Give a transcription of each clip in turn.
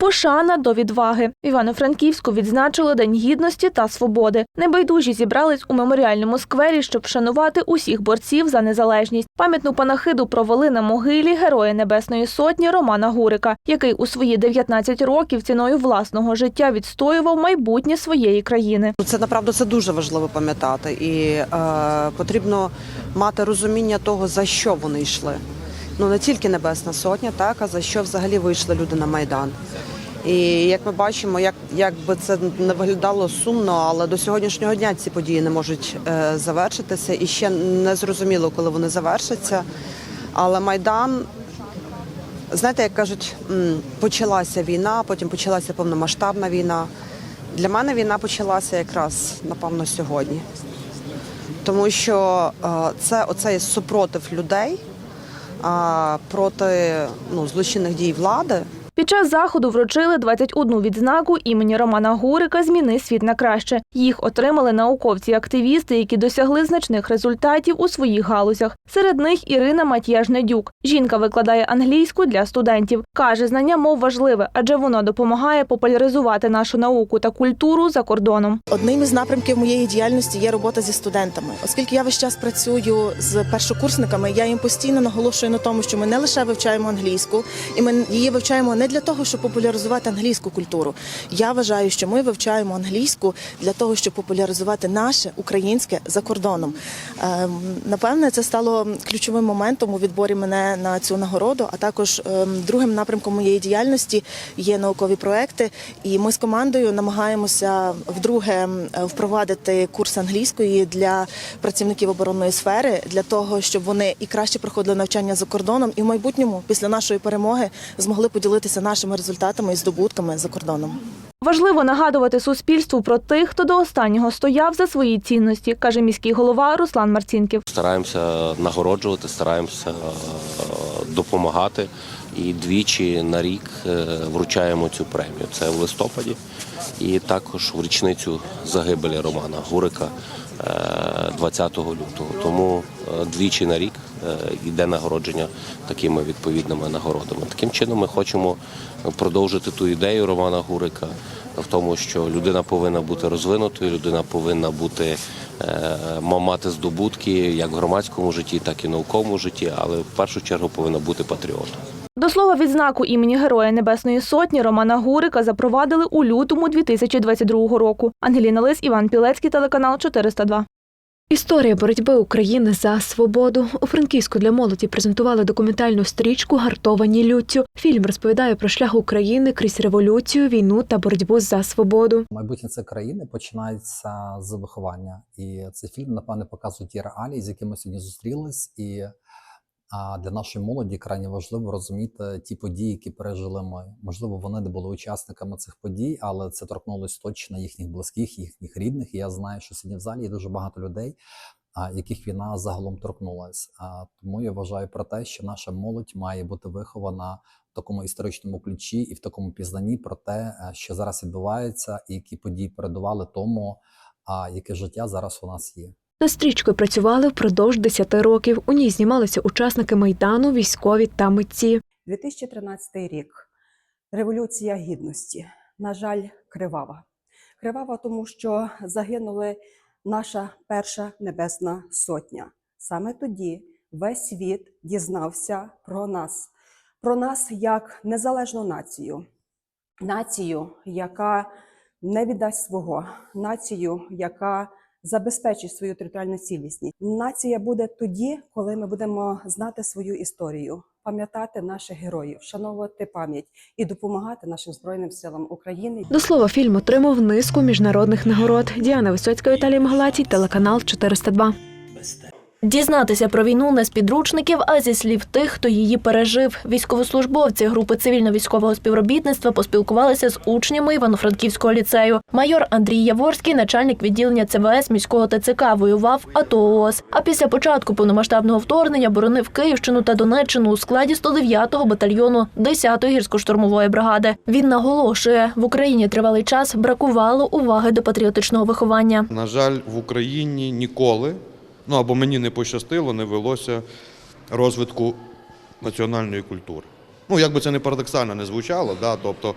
Пошана до відваги. Івано-Франківську відзначили День гідності та свободи. Небайдужі зібрались у меморіальному сквері, щоб вшанувати усіх борців за незалежність. Пам'ятну панахиду провели на могилі Героя Небесної Сотні Романа Гурика, який у свої 19 років ціною власного життя відстоював майбутнє своєї країни. Ну, Це направду це дуже важливо пам'ятати, і е, потрібно мати розуміння того, за що вони йшли. Ну не тільки Небесна Сотня, так а за що взагалі вийшли люди на майдан. І як ми бачимо, як, як би це не виглядало сумно, але до сьогоднішнього дня ці події не можуть е, завершитися, і ще не зрозуміло, коли вони завершаться. Але майдан знаєте, як кажуть, почалася війна, потім почалася повномасштабна війна. Для мене війна почалася якраз напевно сьогодні, тому що е, це оцей супротив людей проти ну, злочинних дій влади. Під час заходу вручили 21 відзнаку імені Романа Гурика Зміни світ на краще. Їх отримали науковці-активісти, які досягли значних результатів у своїх галузях. Серед них Ірина Матєж-Недюк. Жінка викладає англійську для студентів. Каже, знання мов важливе, адже воно допомагає популяризувати нашу науку та культуру за кордоном. Одним із напрямків моєї діяльності є робота зі студентами. Оскільки я весь час працюю з першокурсниками, я їм постійно наголошую на тому, що ми не лише вивчаємо англійську, і ми її вивчаємо не для того, щоб популяризувати англійську культуру. Я вважаю, що ми вивчаємо англійську для того, щоб популяризувати наше українське за кордоном. Ем, Напевне, це стало ключовим моментом у відборі мене на цю нагороду. А також ем, другим напрямком моєї діяльності є наукові проекти. І ми з командою намагаємося вдруге впровадити курс англійської для працівників оборонної сфери, для того, щоб вони і краще проходили навчання за кордоном, і в майбутньому, після нашої перемоги, змогли поділитися нашими результатами і здобутками за кордоном. Важливо нагадувати суспільству про тих, хто до останнього стояв за свої цінності, каже міський голова Руслан Марцінків. Стараємося нагороджувати, стараємося е, допомагати. І двічі на рік е, вручаємо цю премію. Це в листопаді, і також в річницю загибелі Романа Гурика е, 20 лютого. Тому е, двічі на рік е, йде нагородження такими відповідними нагородами. Таким чином ми хочемо продовжити ту ідею Романа Гурика в тому, що людина повинна бути розвинутою, людина повинна бути е, мати здобутки як в громадському житті, так і в науковому житті, але в першу чергу повинна бути патріотом. До слова, відзнаку імені Героя Небесної Сотні Романа Гурика запровадили у лютому 2022 року. Ангеліна Лис, Іван Пілецький, телеканал 402. Історія боротьби України за свободу у Франківську для молоді презентували документальну стрічку Гартовані люттю. Фільм розповідає про шлях України крізь революцію, війну та боротьбу за свободу. Майбутнє це країни починається з виховання, і цей фільм напевне показує ті реалії, з якими сьогодні зустрілись. І а для нашої молоді крайне важливо розуміти ті події, які пережили ми. Можливо, вони не були учасниками цих подій, але це торкнулось точно їхніх близьких, їхніх рідних. І я знаю, що сьогодні в залі є дуже багато людей, яких війна загалом торкнулась. А тому я вважаю про те, що наша молодь має бути вихована в такому історичному ключі і в такому пізнанні про те, що зараз відбувається, і які події передували тому, а яке життя зараз у нас є. Над стрічкою працювали впродовж 10 років. У ній знімалися учасники майдану, військові та митці. 2013 рік. Революція гідності. На жаль, кривава. Кривава, тому що загинули наша перша небесна сотня. Саме тоді весь світ дізнався про нас, про нас як незалежну націю, націю, яка не віддасть свого, націю, яка забезпечить свою територіальну цілісність. Нація буде тоді, коли ми будемо знати свою історію, пам'ятати наших героїв, вшановувати пам'ять і допомагати нашим збройним силам України. До слова, фільм отримав низку міжнародних нагород. Діана Висоцька, Віталій Магалатій, телеканал 402. Дізнатися про війну не з підручників, а зі слів тих, хто її пережив. Військовослужбовці групи цивільно-військового співробітництва поспілкувалися з учнями Івано-Франківського ліцею. Майор Андрій Яворський, начальник відділення ЦВС міського ТЦК, воював АТО ООС. А після початку повномасштабного вторгнення боронив Київщину та Донеччину у складі 109-го батальйону 10-ї гірсько-штурмової бригади. Він наголошує, в Україні тривалий час бракувало уваги до патріотичного виховання. На жаль, в Україні ніколи, ну або мені не пощастило, не велося розвитку національної культури. Ну, як би це не парадоксально не звучало, да, тобто,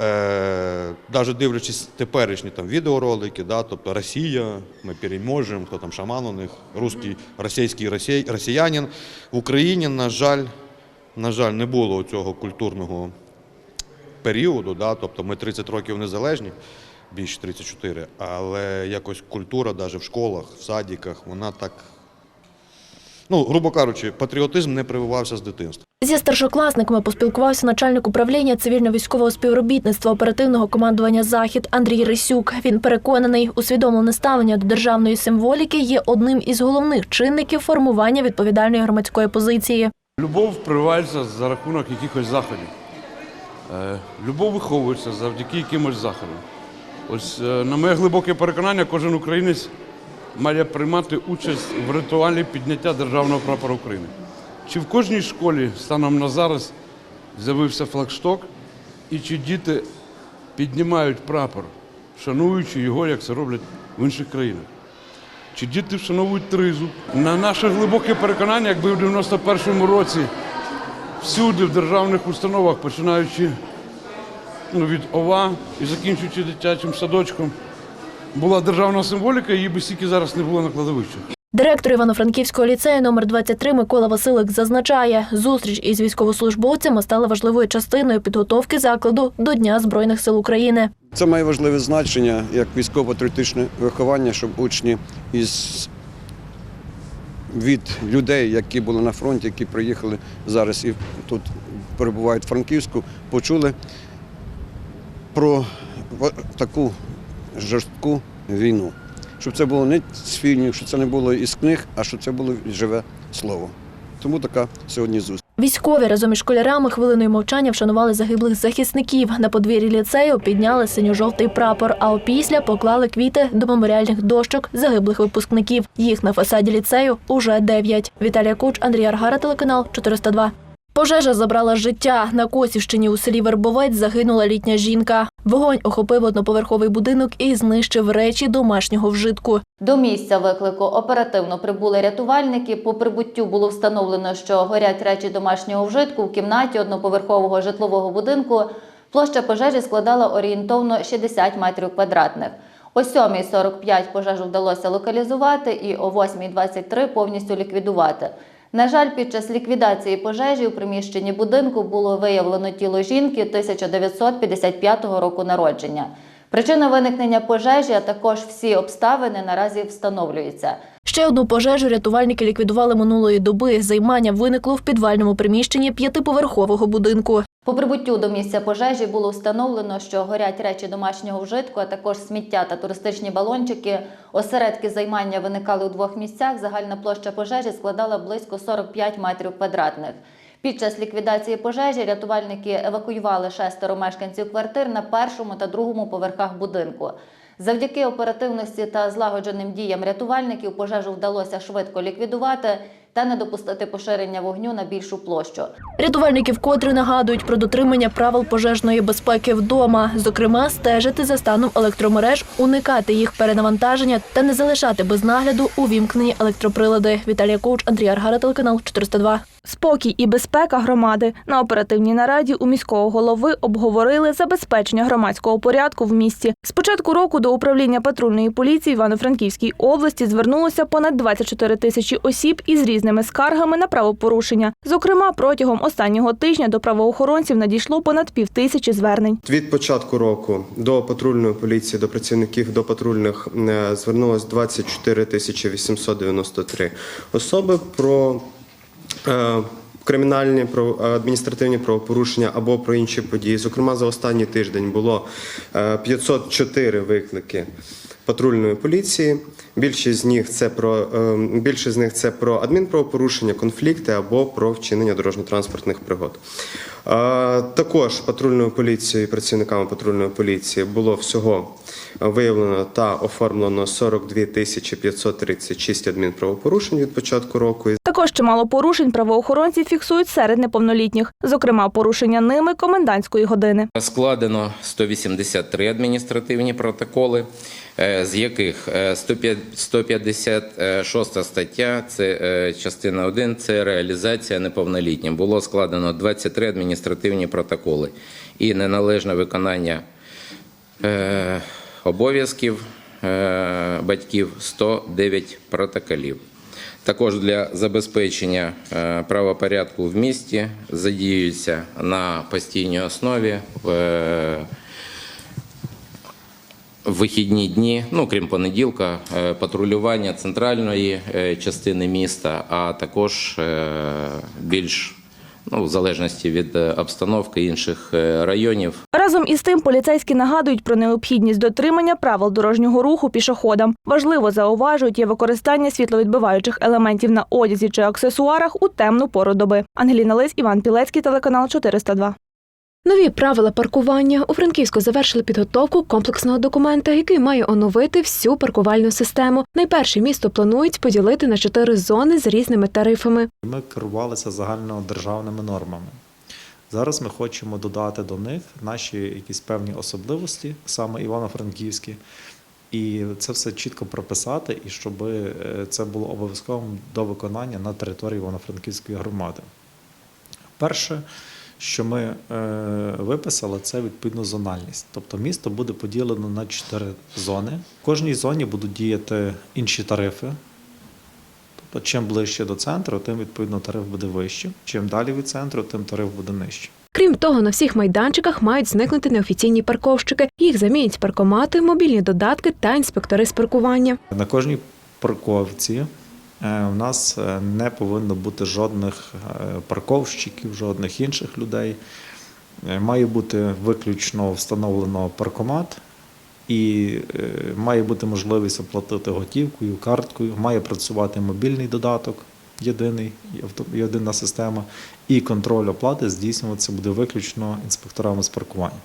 е, навіть дивлячись теперішні там відеоролики, да, тобто Росія, ми переможемо, хто там шаман у них, русський, російський росій, росіянин. В Україні, на жаль, на жаль, не було цього культурного періоду, да, тобто ми 30 років незалежні, більше 34, але якось культура навіть в школах, в садиках, вона так, ну, грубо кажучи, патріотизм не прививався з дитинства. Зі старшокласниками поспілкувався начальник управління цивільно-військового співробітництва оперативного командування Захід Андрій Рисюк. Він переконаний, усвідомлене ставлення до державної символіки є одним із головних чинників формування відповідальної громадської позиції. Любов прививається за рахунок якихось заходів. Е, Любов виховується завдяки якимось заходам. Ось, е, на моє глибоке переконання, кожен українець має приймати участь в ритуалі підняття державного прапора України. Чи в кожній школі станом на зараз з'явився флагшток, і чи діти піднімають прапор, шануючи його, як це роблять в інших країнах? Чи діти вшановують тризу? На наше глибоке переконання, якби в 91-му році всюди в державних установах, починаючи від ОВА і закінчуючи дитячим садочком, була державна символіка, її би стільки зараз не було на кладовищах. Директор Івано-Франківського ліцею номер 23 Микола Василик зазначає, зустріч із військовослужбовцями стала важливою частиною підготовки закладу до Дня Збройних сил України. Це має важливе значення як військово-патріотичне виховання, щоб учні із від людей, які були на фронті, які приїхали зараз і тут перебувають в Франківську, почули про таку жорстку війну. Щоб це було не з фільмів, щоб це не було із книг, а щоб це було живе слово. Тому така сьогодні зустріч. Військові разом із школярами хвилиною мовчання вшанували загиблих захисників. На подвір'ї ліцею підняли синьо-жовтий прапор, а опісля поклали квіти до меморіальних дощок загиблих випускників. Їх на фасаді ліцею уже дев'ять. Віталія Куч, Андрій Аргара, телеканал 402. Пожежа забрала життя. На Косівщині у селі Вербовець загинула літня жінка. Вогонь охопив одноповерховий будинок і знищив речі домашнього вжитку. До місця виклику оперативно прибули рятувальники. По прибуттю було встановлено, що горять речі домашнього вжитку в кімнаті одноповерхового житлового будинку. Площа пожежі складала орієнтовно 60 метрів квадратних. О 7.45 пожежу вдалося локалізувати і о 8.23 повністю ліквідувати. На жаль, під час ліквідації пожежі у приміщенні будинку було виявлено тіло жінки 1955 року народження. Причина виникнення пожежі, а також всі обставини наразі встановлюються. Ще одну пожежу рятувальники ліквідували минулої доби. Займання виникло в підвальному приміщенні п'ятиповерхового будинку. По прибуттю до місця пожежі було встановлено, що горять речі домашнього вжитку, а також сміття та туристичні балончики. Осередки займання виникали у двох місцях. Загальна площа пожежі складала близько 45 метрів квадратних. Під час ліквідації пожежі рятувальники евакуювали шестеро мешканців квартир на першому та другому поверхах будинку. Завдяки оперативності та злагодженим діям рятувальників пожежу вдалося швидко ліквідувати та не допустити поширення вогню на більшу площу. Рятувальники вкотре нагадують про дотримання правил пожежної безпеки вдома, зокрема, стежити за станом електромереж, уникати їх перенавантаження та не залишати без нагляду увімкнені електроприлади. Віталія Коуч, Андрій Аргара, телеканал 402. Спокій і безпека громади на оперативній нараді у міського голови обговорили забезпечення громадського порядку в місті. З початку року до управління патрульної поліції Івано-Франківській області звернулося понад 24 тисячі осіб із різними скаргами на правопорушення. Зокрема, протягом останнього тижня до правоохоронців надійшло понад півтисячі звернень. Від початку року до патрульної поліції, до працівників до патрульних е, звернулось 24 тисячі 893 особи про е, кримінальні про адміністративні правопорушення або про інші події. Зокрема, за останній тиждень було е, 504 виклики патрульної поліції. Більшість з них це про е, більшість з них це про адмінправопорушення, конфлікти або про вчинення дорожньо-транспортних пригод. Е, Також патрульною поліцією і працівниками патрульної поліції було всього виявлено та оформлено 42 тисячі 536 адмінправопорушень від початку року. Також чимало порушень правоохоронці фіксують серед неповнолітніх, зокрема порушення ними комендантської години. Складено 183 адміністративні протоколи, е, з яких е, 105 156 стаття, це е, частина 1, це реалізація неповнолітнім. Було складено 23 адміністративні протоколи і неналежне виконання е, обов'язків е, батьків 109 протоколів. Також для забезпечення е, правопорядку в місті задіюються на постійній основі в е, вихідні дні, ну крім понеділка, е, патрулювання центральної частини міста, а також більш ну, в залежності від обстановки інших районів Разом із тим поліцейські нагадують про необхідність дотримання правил дорожнього руху пішоходам. Важливо зауважують є використання світловідбиваючих елементів на одязі чи аксесуарах у темну пору доби. Ангеліна Лис, Іван Пілецький, телеканал 402. Нові правила паркування у Франківську завершили підготовку комплексного документа, який має оновити всю паркувальну систему. Найперше місто планують поділити на чотири зони з різними тарифами. Ми керувалися загальнодержавними нормами. Зараз ми хочемо додати до них наші якісь певні особливості, саме Івано-Франківські, і це все чітко прописати, і щоб е, це було обов'язковим до виконання на території Івано-Франківської громади. Перше, що ми е, виписали, це відповідно зональність. Тобто місто буде поділено на чотири зони. В кожній зоні будуть діяти інші тарифи. Тобто, чим ближче до центру, тим відповідно тариф буде вищим. Чим далі від центру, тим тариф буде нижчим. Крім того, на всіх майданчиках мають зникнути неофіційні парковщики. Їх замінять паркомати, мобільні додатки та інспектори з паркування. На кожній парковці е, в нас е, не повинно бути жодних е, парковщиків, жодних інших людей. Має бути виключно встановлено паркомат і е, має бути можливість оплатити готівкою, карткою, має працювати мобільний додаток, єдиний єдина система, і контроль оплати здійснюватися буде виключно інспекторами з паркування.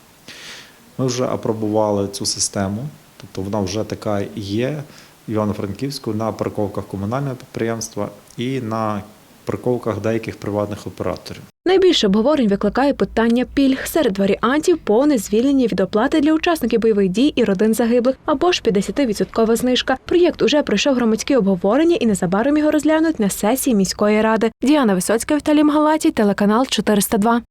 Ми вже апробували цю систему, тобто вона вже така є Івано-Франківську на парковках комунального підприємства і на парковках деяких приватних операторів. Найбільше обговорень викликає питання пільг серед варіантів повне звільнення від оплати для учасників бойових дій і родин загиблих або ж 50% знижка. Проєкт уже пройшов громадські обговорення і незабаром його розглянуть на сесії міської ради. Діана Висоцька, Віталій Мгалатій, телеканал 402.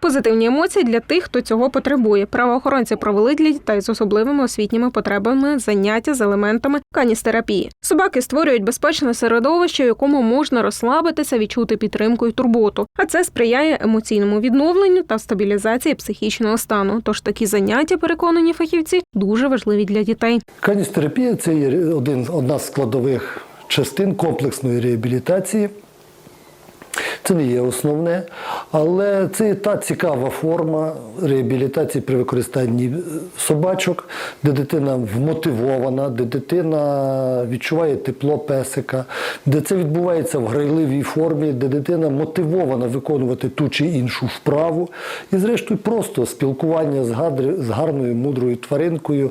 Позитивні емоції для тих, хто цього потребує. Правоохоронці провели для дітей з особливими освітніми потребами заняття з елементами каністерапії. Собаки створюють безпечне середовище, в якому можна розслабитися, відчути підтримку і турботу. А це сприяє емоційному відновленню та стабілізації психічного стану. Тож такі заняття, переконані фахівці, дуже важливі для дітей. Каністерапія це є один, одна з складових частин комплексної реабілітації. Це не є основне, але це та цікава форма реабілітації при використанні собачок, де дитина вмотивована, де дитина відчуває тепло песика, де це відбувається в грайливій формі, де дитина мотивована виконувати ту чи іншу вправу. І, зрештою, просто спілкування з гарною мудрою тваринкою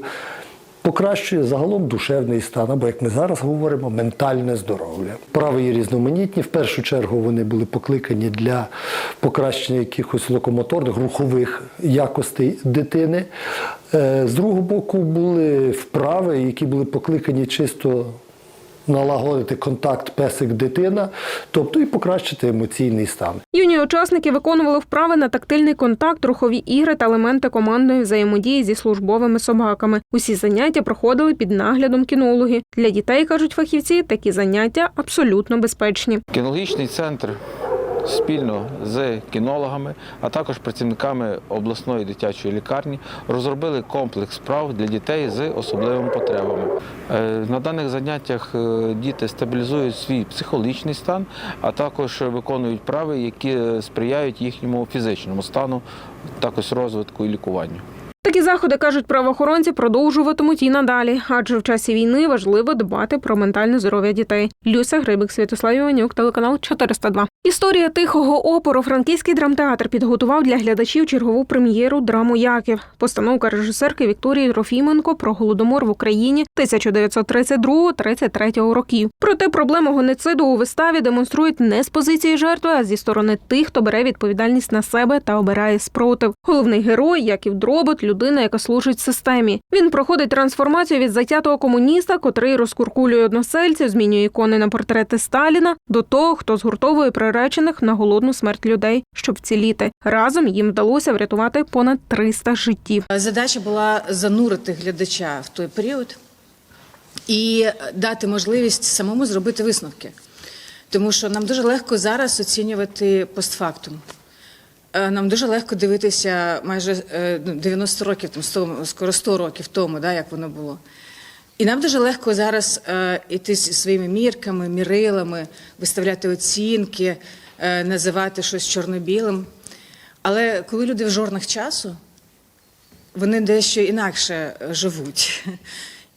покращує загалом душевний стан, або як ми зараз говоримо, ментальне здоров'я. Прави є різноманітні. В першу чергу вони були покликані для покращення якихось локомоторних рухових якостей дитини. Е, З другого боку, були вправи, які були покликані чисто. Налагодити контакт песик-дитина, тобто і покращити емоційний стан. Юні учасники виконували вправи на тактильний контакт, рухові ігри та елементи командної взаємодії зі службовими собаками. Усі заняття проходили під наглядом кінологів. Для дітей кажуть фахівці, такі заняття абсолютно безпечні. Кінологічний центр спільно з кінологами, а також працівниками обласної дитячої лікарні розробили комплекс справ для дітей з особливими потребами. Е, На даних заняттях е, діти стабілізують свій психологічний стан, а також виконують прави, які сприяють їхньому фізичному стану, також розвитку і лікуванню. Такі заходи кажуть правоохоронці продовжуватимуть і надалі, адже в часі війни важливо дбати про ментальне здоров'я дітей. Люся Грибик, Святослав Іванюк, телеканал 402. Історія тихого опору. Франківський драмтеатр підготував для глядачів чергову прем'єру драму Яків. Постановка режисерки Вікторії Трофіменко про голодомор в Україні 1932-33 років. Проте проблему геноциду у виставі демонструють не з позиції жертви, а зі сторони тих, хто бере відповідальність на себе та обирає спротив. Головний герой Яків Дробот людина, яка служить системі. Він проходить трансформацію від затятого комуніста, котрий розкуркулює односельців, змінює ікони на портрети Сталіна, до того, хто згуртовує приречених на голодну смерть людей, щоб вціліти. Разом їм вдалося врятувати понад 300 життів. Задача була занурити глядача в той період і дати можливість самому зробити висновки. Тому що нам дуже легко зараз оцінювати постфактум. Е, Нам дуже легко дивитися майже е, ну, 90 років, там, 100, скоро 100 років тому, да, як воно було. І нам дуже легко зараз е, іти зі своїми мірками, мірилами, виставляти оцінки, е, називати щось чорно-білим. Але коли люди в жорнах часу, вони дещо інакше е, живуть.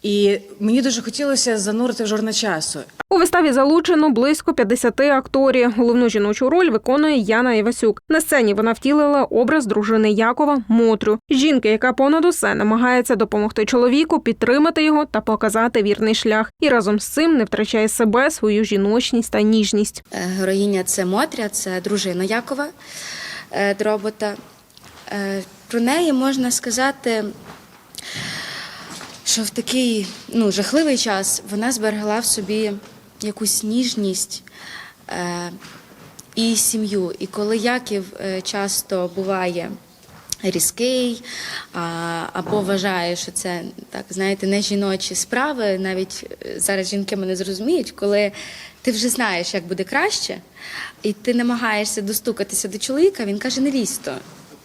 І мені дуже хотілося занурити в жорна часу. У виставі залучено близько 50 акторів. Головну жіночу роль виконує Яна Івасюк. На сцені вона втілила образ дружини Якова Мотрю, жінки, яка понад усе намагається допомогти чоловіку, підтримати його та показати вірний шлях. І разом з цим не втрачає себе, свою жіночність та ніжність. Е, Героїня це Мотря, це дружина Якова е, Дробота. Е, Про неї можна сказати, що в такий ну, жахливий час вона зберегла в собі якусь ніжність е, і сім'ю. І коли Яків е, часто буває різкий а, або вважає, що це так, знаєте, не жіночі справи. Навіть е, зараз жінки мене зрозуміють, коли ти вже знаєш, як буде краще, і ти намагаєшся достукатися до чоловіка, він каже: не лізь то.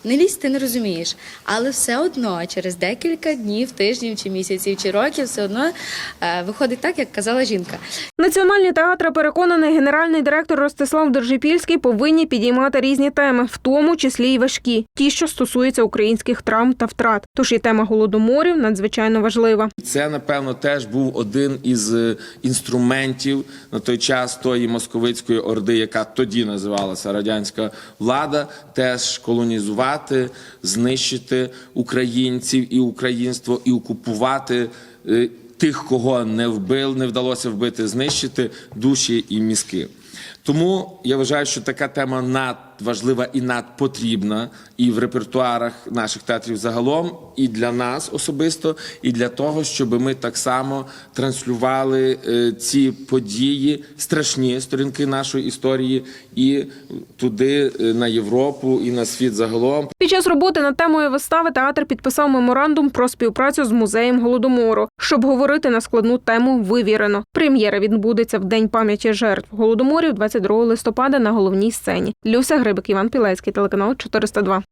Не лізь, ти не розумієш, але все одно через декілька днів, тижнів чи місяців чи років все одно е, виходить так, як казала жінка. Національні театри, переконаний генеральний директор Ростислав Держипільський, повинні підіймати різні теми, в тому числі й важкі, ті, що стосуються українських травм та втрат. Тож і тема голодоморів надзвичайно важлива. Це, напевно, теж був один із е, інструментів на той час тої московицької орди, яка тоді називалася радянська влада, теж колонізувати, знищити українців і українство, і окупувати е, тих, кого не вбив, не вдалося вбити, знищити душі і мізки. Тому я вважаю, що така тема надважлива і надпотрібна і в репертуарах наших театрів загалом, і для нас особисто, і для того, щоб ми так само транслювали е, ці події, страшні сторінки нашої історії, і туди е, на Європу, і на світ загалом. Під час роботи над темою вистави театр підписав меморандум про співпрацю з музеєм голодомору, щоб говорити на складну тему вивірено. Прем'єра відбудеться в день пам'яті жертв голодоморів 22 листопада на головній сцені. Люся Грибик, Іван Пілецький, телеканал 402.